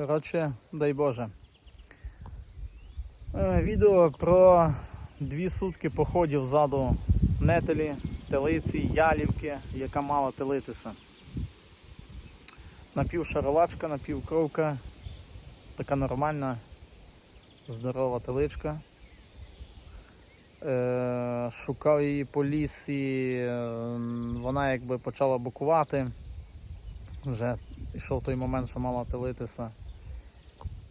Коротше, дай Боже. Е, Відео про дві сутки походів ззаду нетелі, телиці, ялівки, яка мала телитися. Напівшаролачка, напівкровка, така нормальна, здорова теличка. Е, шукав її по лісі, е, вона якби почала букувати. Вже йшов той момент, що мала телитися.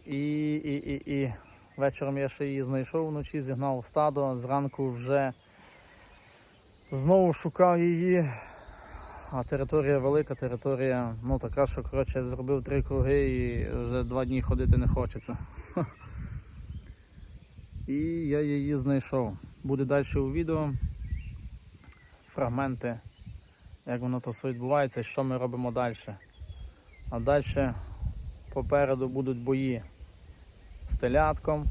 І, і, і, і вечором я ще її знайшов вночі, зігнав в стадо, зранку вже знову шукав її. А територія велика, територія, ну така, що коротше, зробив три круги і вже два дні ходити не хочеться. І я її знайшов. Буде далі у відео. Фрагменти, як воно то все відбувається, що ми робимо далі. А далі попереду будуть бої з телятком,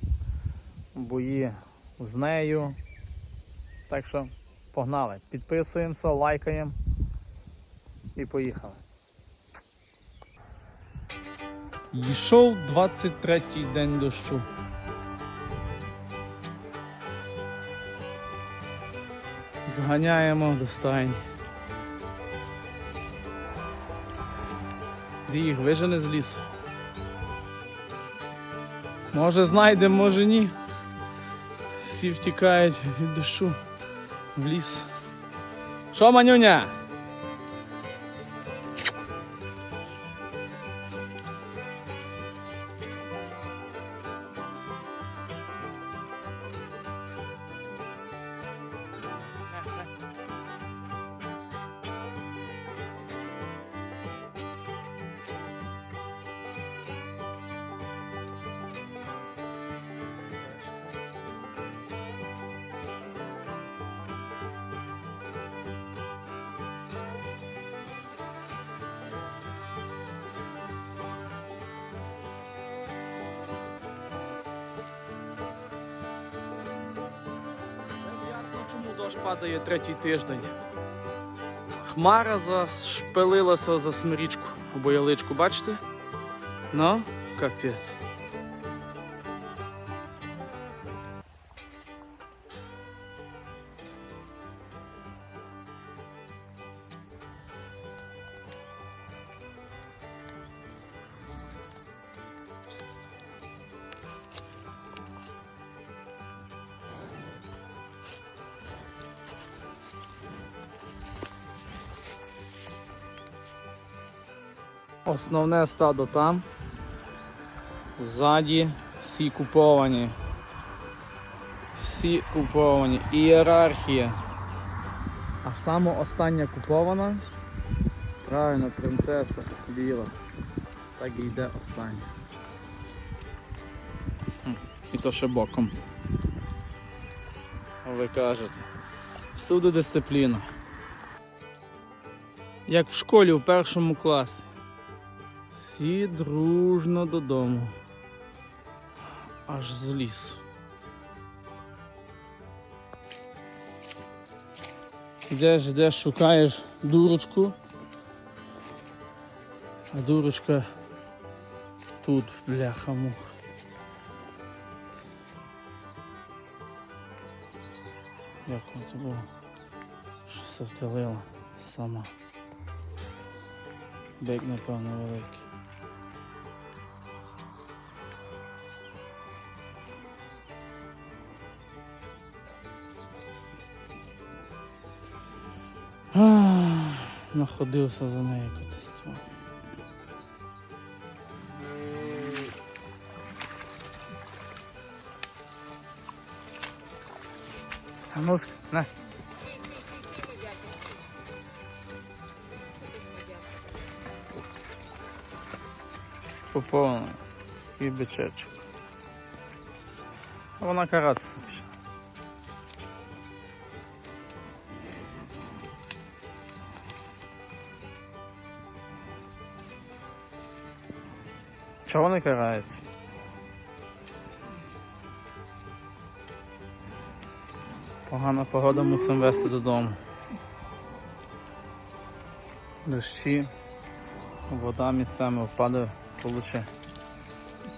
бої з нею. Так що погнали. Підписуємося, лайкаємо і поїхали. Йшов 23-й день дощу. Зганяємо до стайні. Їх вижене з лісу. Може знайдемо, може ні. Всі втікають від дощу в ліс. Що, манюня? Чому дощ падає третій тиждень. Хмара зашпилилася за смирічку або яличку, бачите? Ну, капець. Основне стадо там. Ззаді всі куповані. Всі куповані. Ієрархія. А саме остання купована. Правильно, принцеса біла. Так і йде остання. І то ще боком. Ви кажете. Всюди дисципліна. Як в школі в першому класі. Всі дружно додому. Аж з лісу. Йдеш, шукаєш дурочку. А дурочка тут, бляха мух. Як це було? Що се втелила сама. Бик, напевно, великий. Находився за нею катастрофа. А ну, на. Поповнено. І бичечок. Вона каратися Чого не карається? Погана погода мусимо вести додому. Дощі, вода місцями впаде, получе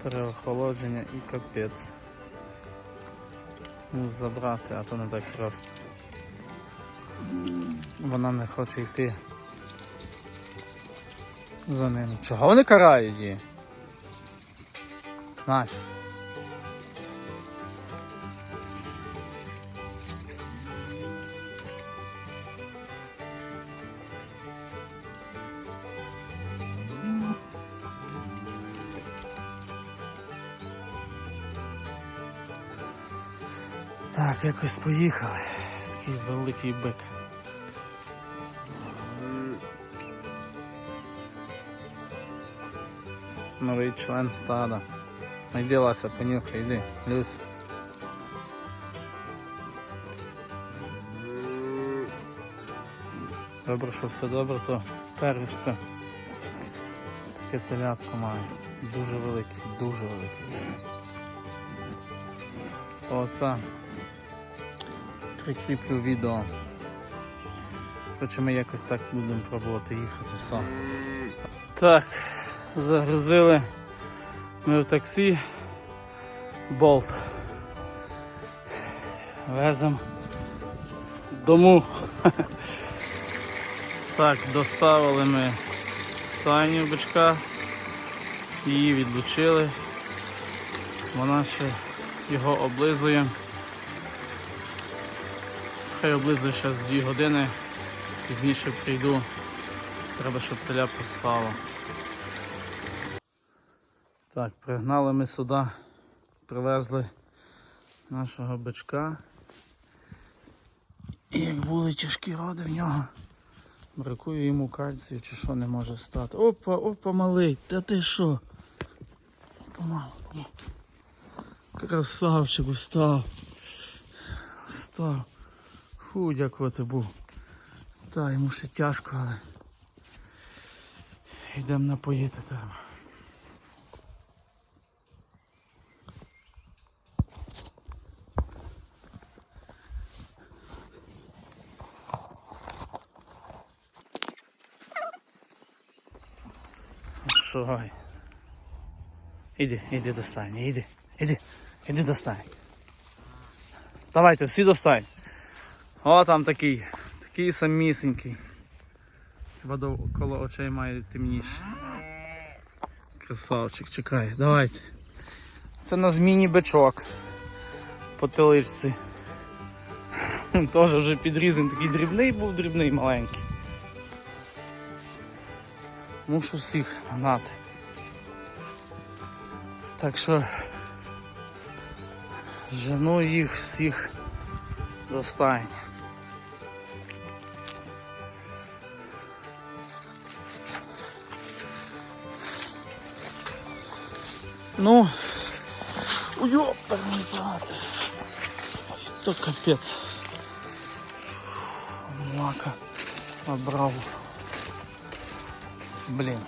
переохолодження і капець. Ну, забрати, а то не так просто. Вона не хоче йти за ним. Чого вони карають її? Настя. Так, якось поїхали. Такий великий бик. Новий член стада. Ну, Лася, понюхай, йди, Люся. Добре, що все добре, то первістка. Таке телятко має. Дуже великий, дуже великий. Оце прикріплю відео. Коротше, ми якось так будемо пробувати їхати все. Так, загрузили ми в таксі болт. Веземо дому. Так, доставили ми стайню бичка, її відлучили. Вона ще його облизує. Хай облизує ще з 2 години, пізніше прийду. Треба, щоб теля посало. Так, пригнали ми сюди, привезли нашого бичка. І як були тяжкі роди в нього, бракує йому кальцію чи що не може стати. Опа, опа, малий, та ти що? Помалу. О. Красавчик встав. Встав. Фу, дякувати був. Та, йому ще тяжко, але йдемо напоїти треба. Шугай. Іди, іди до стайні, іди, іди, іди до стайні. Давайте, всі до стайні. О, там такий, такий самісінький. Хіба коло очей має темніше. Красавчик, чекай, давайте. Це на зміні бичок по теличці. Теж вже підрізаний, такий дрібний був, дрібний маленький. Мушу всіх гнати. Так що жену їх всіх до стайні. Ну, уйоперний брат. То капець. Мака набрав. Блін.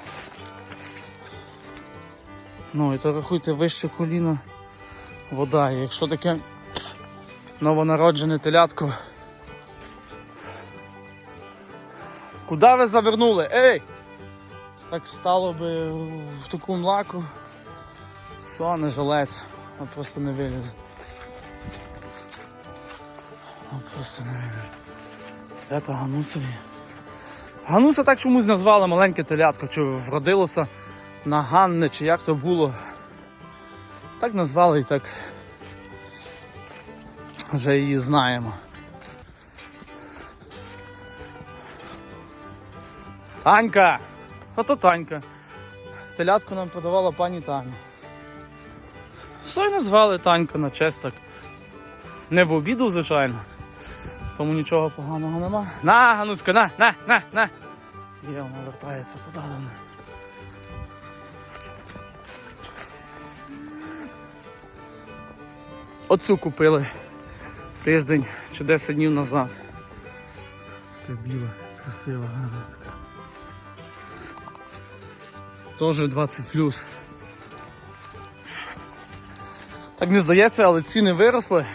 Ну і то рахуйте вище коліна вода. І якщо таке новонароджене телятко. Куди ви завернули? Ей! Так стало би в таку млаку. Все, не жилець, а просто не вилізе. А просто не вилізе. Де то Ганусові? Гануса так чомусь назвали маленьке телятко, чи вродилося на Ганне, чи як то було. Так назвали і так вже її знаємо. Танька! Ото Танька. Телятку нам продавала пані Таня. Все й назвали Танька на честь так. Не в обіду, звичайно. Тому нічого поганого нема. На, Гануська, на, на, на, на. Є, вона вертається туди до мене. Оцю купили тиждень чи 10 днів назад. Така біла, красива, гарна така. Теж 20 плюс. Так не здається, але ціни виросли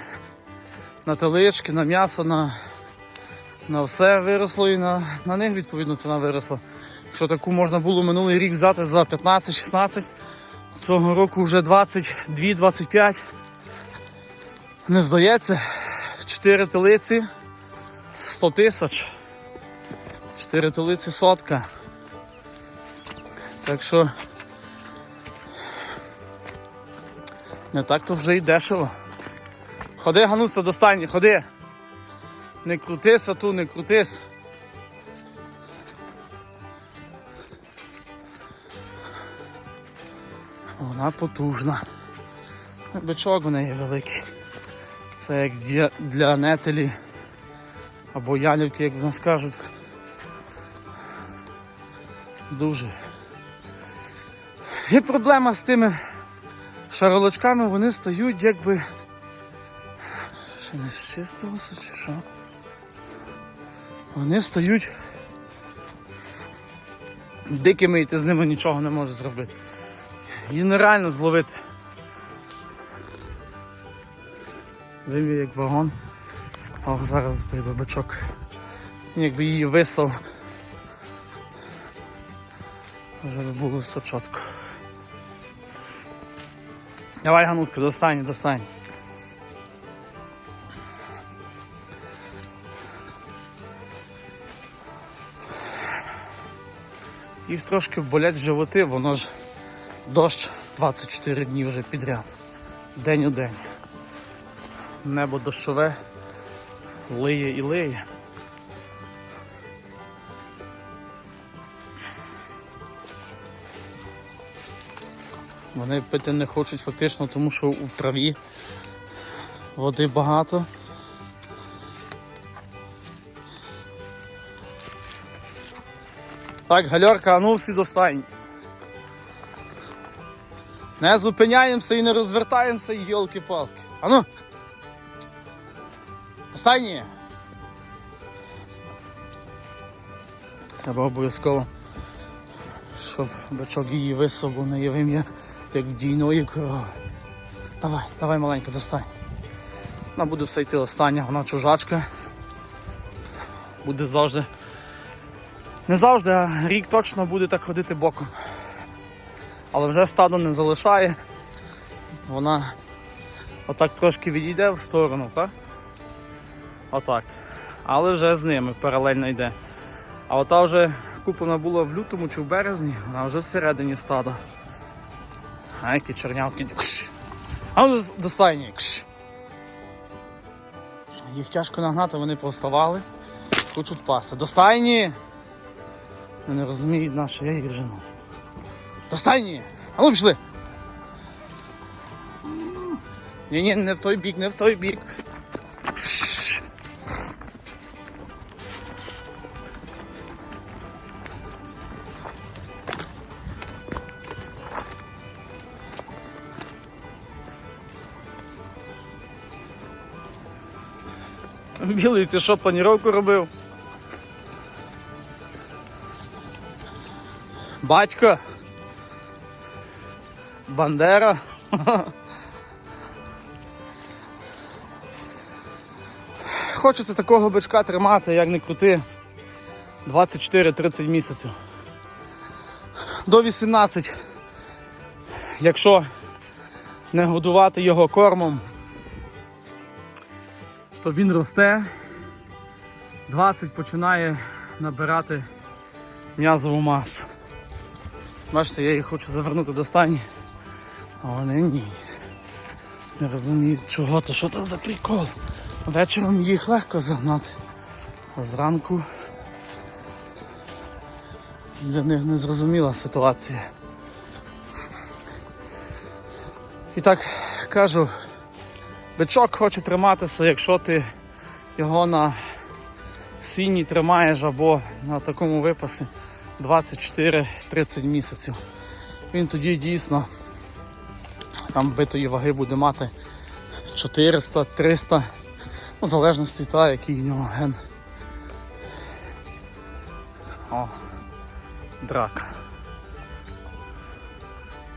на телички, на м'ясо, на, на все виросло і на, на них відповідно ціна виросла. Якщо таку можна було минулий рік взяти за 15-16, Цього року вже 22-25. Не здається. 4 телиці 100 тисяч. 4 телиці сотка. Так що не так то вже й дешево. Ходи, Гануса, достань, ходи. Не крутися ту, не крутись. Вона потужна. Бичок у неї великий. Це як для, для нетелі або ялівки, як в нас кажуть. Дуже. Є проблема з тими шаролочками, вони стають якби. Ще не зчистилося чи що? Вони стають дикими і ти з ними нічого не можеш зробити. Її нереально зловити. Вимір як вагон. О, зараз той бабачок. Якби її висав. Вже би було все чітко. Давай, Гануска, достань, достань. Їх трошки болять животи, воно ж дощ 24 дні вже підряд. День у день. Небо дощове, лиє і лиє. Вони пити не хочуть фактично, тому що в траві води багато. Так, гальорка, а ну всі достань. Не зупиняємося і не розвертаємося, і йолки-палки. Ану! Останнє! Треба обов'язково, щоб бачок її висав, бо не є вим'я, як в дійної корови. Давай, давай маленька, достань. Вона буде все йти остання, вона чужачка. Буде завжди. Не завжди, а рік точно буде так ходити боком. Але вже стадо не залишає. Вона отак трошки відійде в сторону, так? Отак. Але вже з ними паралельно йде. А ота вже куплена була в лютому чи в березні, вона вже всередині стада. А які чорнявки. Кш. А ну достайні. Їх тяжко нагнати, вони повставали, хочуть пасти. Достайні! Не розуміють на що я їх жену. Достайні! А ну пішли! Ні, ні, не в той бік, не в той бік. Білий, ти що, планіровку робив? Батько. Бандера. Хочеться такого бичка тримати, як не крути. 24-30 місяців. До 18. Якщо не годувати його кормом, то він росте. 20 починає набирати м'язову масу. Бачите, я їх хочу завернути до стані, а вони ні. Не розуміють чого, то що це за прикол. Вечором їх легко загнати, а зранку для них незрозуміла ситуація. І так кажу, бичок хоче триматися, якщо ти його на сіні тримаєш або на такому випасі 24-30 місяців. Він тоді дійсно там битої ваги буде мати 400-300, ну, в залежності та, який в нього ген. О, драка.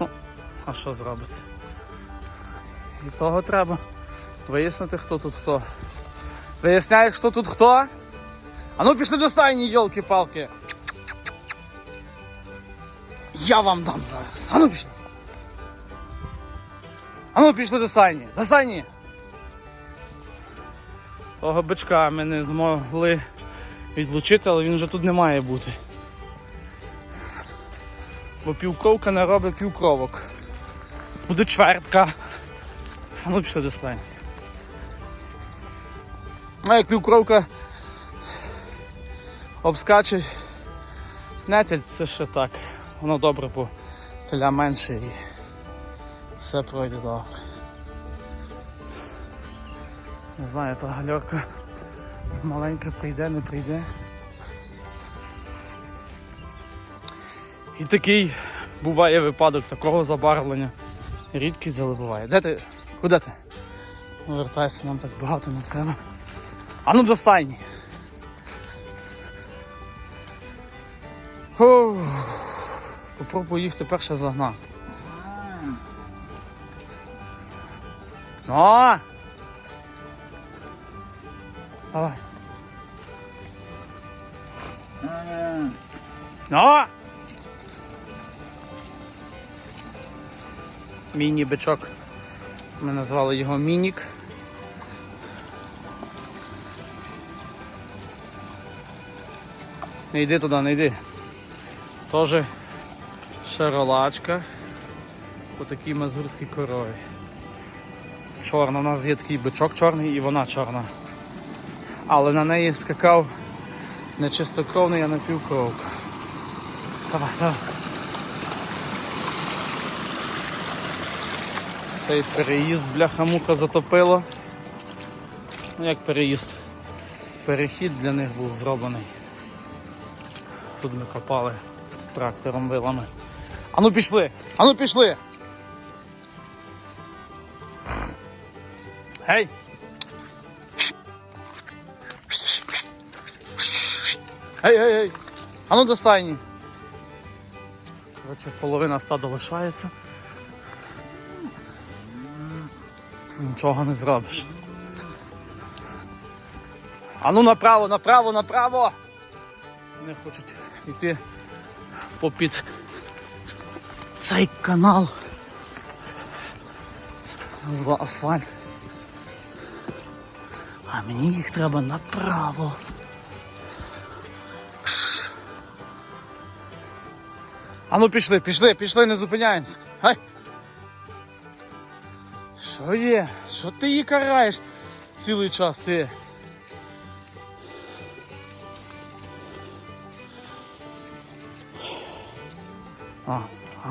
Ну, а що зробити? І того треба вияснити, хто тут хто. Виясняєш, хто тут хто? А ну пішли до стайні, йолки-палки. Я вам дам зараз. А ну пішли. А ну пішли до стайні. До стайні. Того бичка ми не змогли відлучити, але він вже тут не має бути. Бо півкровка не робить півкровок. Буде чвертка. А ну пішли до стайні. А як півкровка обскаче нетель, це ще так. Воно добре, бо теля менше і все пройде добре. Не знаю, та гальорка маленька прийде, не прийде. І такий буває випадок такого забарвлення. Рідкість але буває. Де ти? Куди ти? Вертайся, нам так багато не треба. А ну до. Попробую їх тепер ще загнати. Ну! Давай. Ну! Міні-бичок. Ми назвали його Мінік. Не йди туди, не йди. Тоже шаролачка по такій мазурській корові. Чорна, у нас є такий бичок чорний і вона чорна. Але на неї скакав не чистокровний, а напівкровка. Давай, давай. Цей переїзд бляха-муха затопило. Ну як переїзд? Перехід для них був зроблений. Тут ми копали трактором вилами. Ану пішли! Ану пішли! Гей! Гей, гей, гей! Ану до стайні! Коротше, половина стада лишається. Нічого не зробиш. Ану направо, направо, направо! Не хочуть йти попід цей канал за асфальт. А мені їх треба направо. А ну пішли, пішли, пішли, не зупиняємося. Гай! Що є? Що ти її караєш цілий час ти?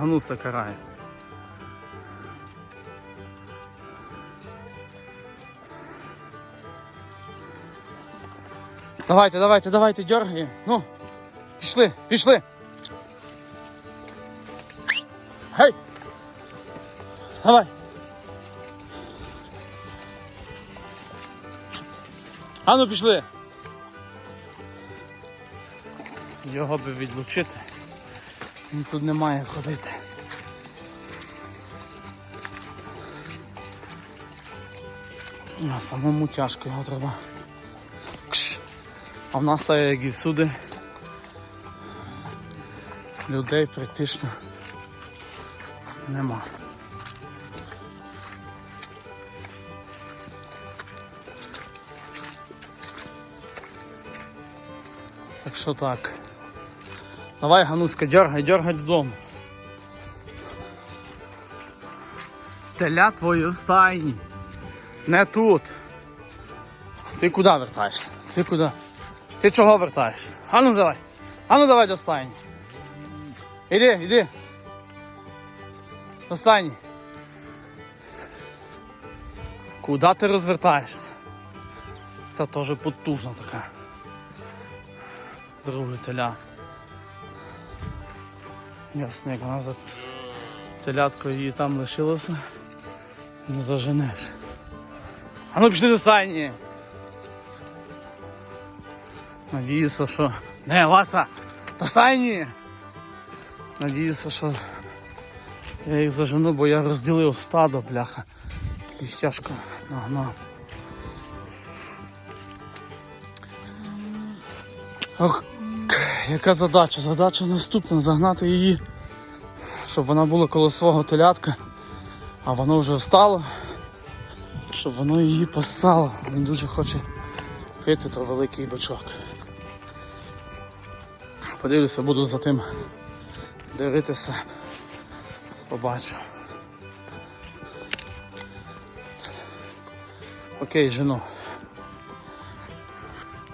Гнуса карає. Давайте, давайте, давайте, дергаємо. Ну, пішли, пішли. Гей! Давай. А ну пішли. Його би відлучити. Він тут не має ходити. А самому тяжко його треба. Кш. А в нас так, як і всюди, людей практично нема. Так що так. Давай, Гануська, дергай, дергай додому. Теля твої в стайні. Не тут. Ти куди вертаєшся? Ти куди? Ти чого вертаєшся? Ану давай. Ану давай до стайні. Іди, іди. До стайні. Куди ти розвертаєшся? Це теж потужна така. Друге теля. Ясно, як вона за теляткою її там лишилося. Не заженеш. А ну пішли до стайні. Надіюся, що... Не, Васа! До стайні! Надіюся, що я їх зажену, бо я розділив стадо, бляха. Їх тяжко нагнати. Ох, яка задача? Задача наступна загнати її, щоб вона була коло свого телятка, А воно вже встало, щоб воно її посало. Він дуже хоче пити то великий бочок. Подивлюся, буду за тим дивитися. Побачу. Окей, жено.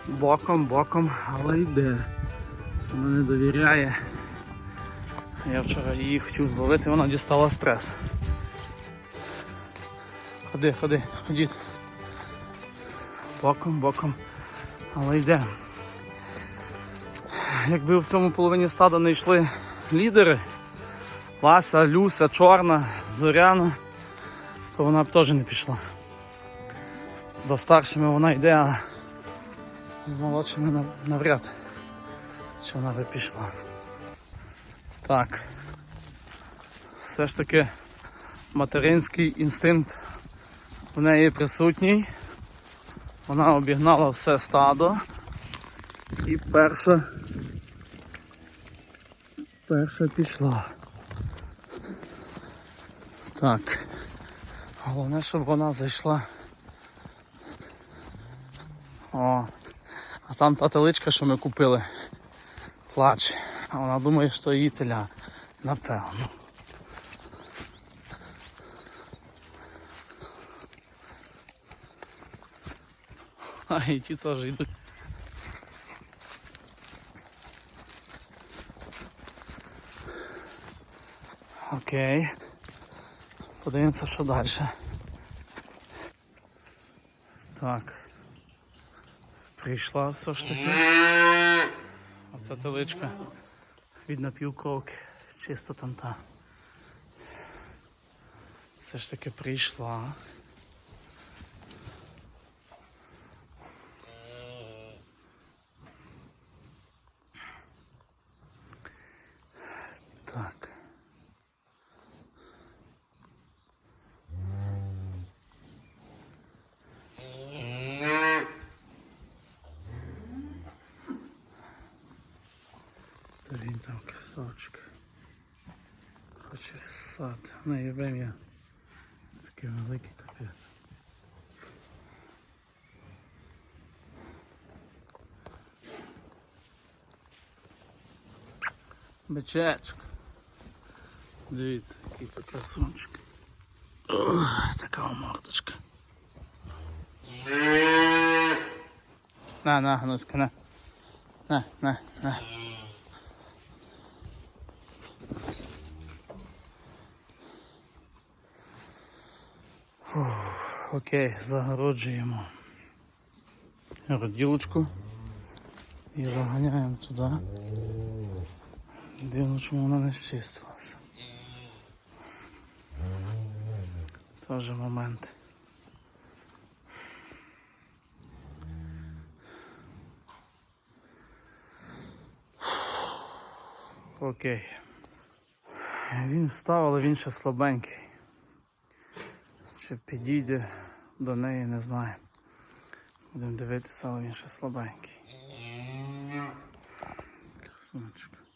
Боком, боком, але йде. Вона не довіряє. Я вчора її хотів зловити, вона дістала стрес. Ходи, ходи, ходіть. Боком, боком, але йде. Якби в цьому половині стада не йшли лідери, Вася, Люся, Чорна, Зоряна, то вона б теж не пішла. За старшими вона йде, а з молодшими навряд чи вона би пішла. Так. Все ж таки материнський інстинкт в неї присутній. Вона обігнала все стадо. І перша. Перша пішла. Так. Головне, щоб вона зайшла. О, а там та теличка, що ми купили, плаче. А вона думає, що її теля. Напевно. А і ті теж йдуть. Окей. Подивимося, що далі. Так. Прийшла все ж таки. Оце теличка від напівковки. Чисто там та. Все ж таки прийшла. Так. Та він там красавчик. Хоче ссати. Не їбем я. Такий великий капець. Бичечок. Дивіться, який це красунчик. Така мордочка. На, на, гнуська, на. На, на, на. Фух, Окей, загороджуємо роділочку і заганяємо туди. Дивно, чому вона не зчистилася. Тоже момент. Окей. Він встав, але він ще слабенький. Чи підійде до неї, не знаю. Будемо дивитися, але він ще слабенький. Красунчик.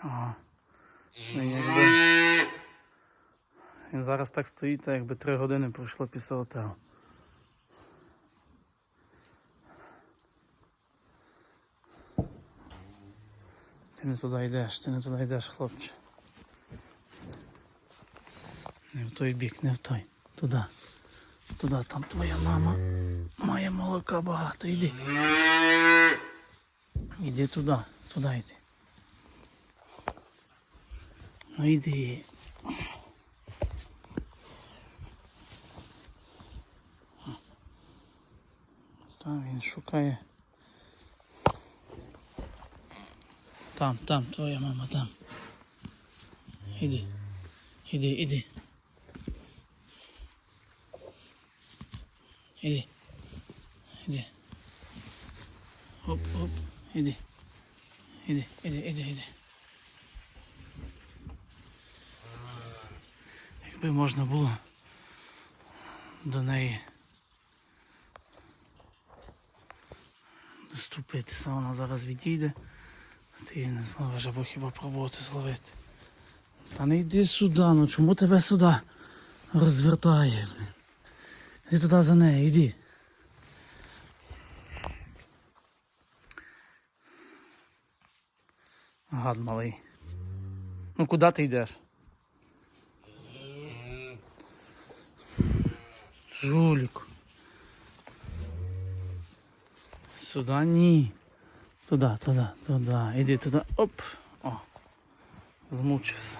Ага. Він якби. Він зараз так стоїть, так якби три години пройшло після готелу. Ти не туди йдеш, ти не туди йдеш, хлопче. Не в той бік, не в той. Туди. Туди, там твоя мама. Має молока багато. Іди. Іди туди, туди йди. Ну йди. Там він шукає. Там, там, твоя мама, там. Іди. Іди, іди. Іди. Іди. Оп, оп, іди. Іди, іди, іди, іди. Якби можна було до неї Ступитися, вона зараз відійде. Ти її не зловиш, або хіба пробувати зловити. Та не йди сюди, ну чому тебе сюди розвертає? Іди туди за нею, іди. Гад малий. Ну куди ти йдеш? Жулік. Сюди ні. Туди, туди, туди. Іди туди. Оп. О. Змучився.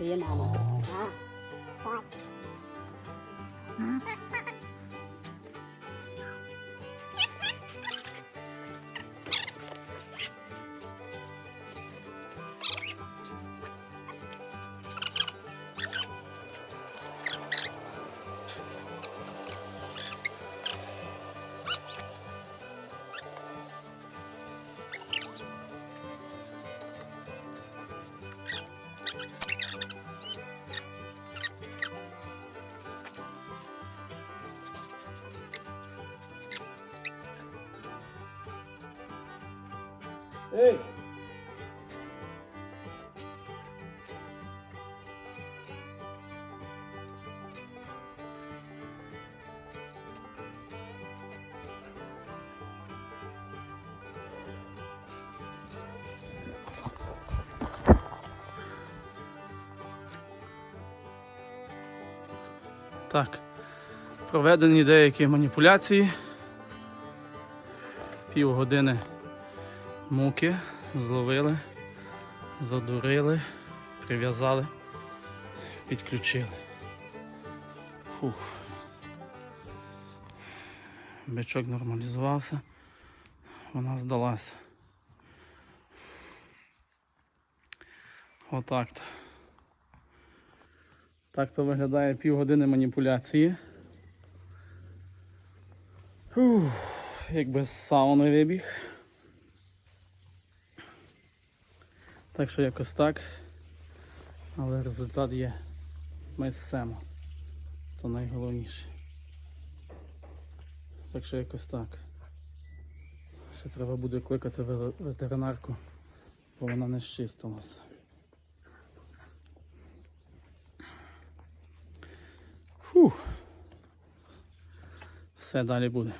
Є мама. Ей! Так, проведені деякі маніпуляції. Півгодини муки, зловили, задурили, прив'язали, підключили. Фух. Бичок нормалізувався, вона здалася. Отак. Так то виглядає півгодини маніпуляції. Фух, якби з сауни вибіг. Так що якось так. Але результат є. Ми семо. То найголовніше. Так що якось так. Ще треба буде кликати ветеринарку, бо вона не щистилася. Фух. Все далі буде.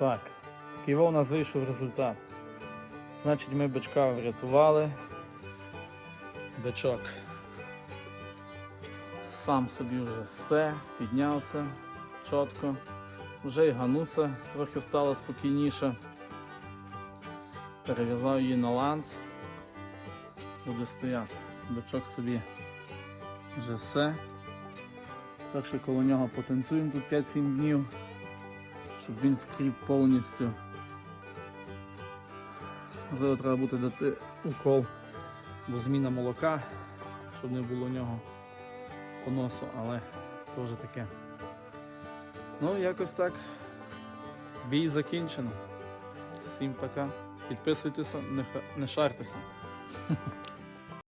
Так, такий у нас вийшов результат. Значить, ми бичка врятували. Бичок сам собі вже все, піднявся чітко. Вже й гануса трохи стало спокійніше. Перев'язав її на ланц. Буде стояти. Бичок собі вже все. Так що коло нього потанцюємо тут 5-7 днів, щоб він вкріп повністю. Можливо, треба буде дати укол, бо зміна молока, щоб не було у нього поносу, але вже таке. Ну, якось так. Бій закінчено. Всім пока. Підписуйтеся, не, не шартеся.